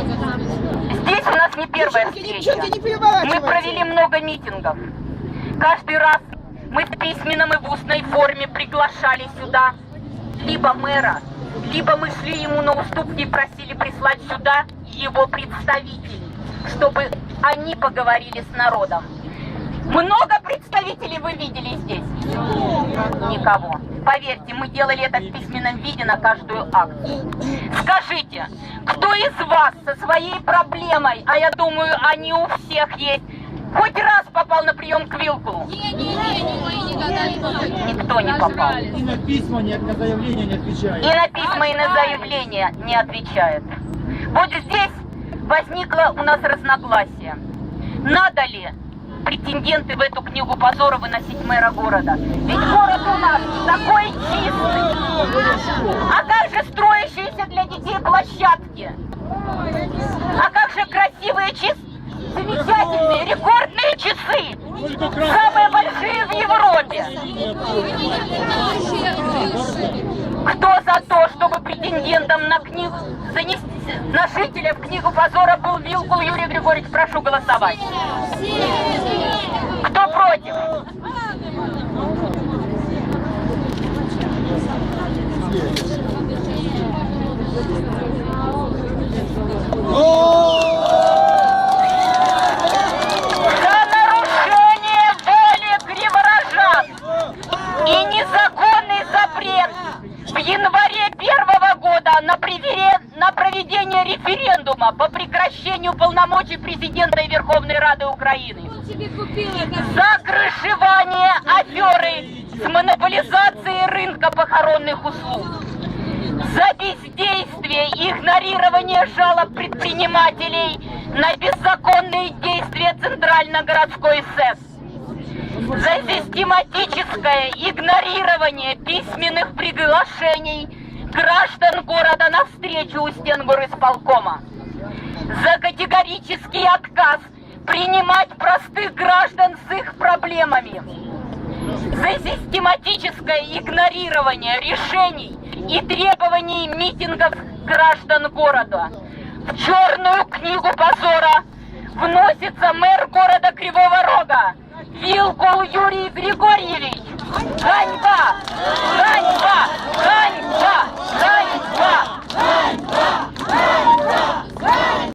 Здесь у нас не первая встреча. Мы провели много митингов. Каждый раз мы в письменном и в устной форме приглашали сюда либо мэра, либо мы шли ему на уступки и просили прислать сюда его представителей, чтобы они поговорили с народом. Много представителей вы видели здесь? Никого. Поверьте, мы делали это в письменном виде на каждую акцию. Скажите, кто из вас со своей проблемой, а я думаю, они у всех есть, хоть раз попал на прием к Вилкулу? Никто не попал. И на письма, ни на заявления не И отвечает. на письма, и на заявления не отвечает. Вот здесь возникло у нас разногласие. Надо ли претенденты в эту книгу позора выносить мэра города? Ведь город у нас такой чистый. А как же строящиеся для детей площадки? А как же красивые часы? Замечательные, рекордные часы! Самые большие в Европе! Кто за то, чтобы претендентом на книгу занести на жителя в книгу позора был Вилкул Юрий Григорьевич? Прошу голосовать. Кто против? За нарушение воли криворожан и незаконный запрет в январе первого на, привере- на проведение референдума по прекращению полномочий президента и Верховной Рады Украины. За крышевание аферы с монополизацией рынка похоронных услуг. За бездействие и игнорирование жалоб предпринимателей на беззаконные действия Центрально-городской СЭС. За систематическое игнорирование письменных приглашений граждан города на встречу у стен горисполкома. За категорический отказ принимать простых граждан с их проблемами за систематическое игнорирование решений и требований митингов граждан города. В черную книгу позора вносится мэр города Кривого Рога Вилкул Юрий Григорьевич. Ганьба!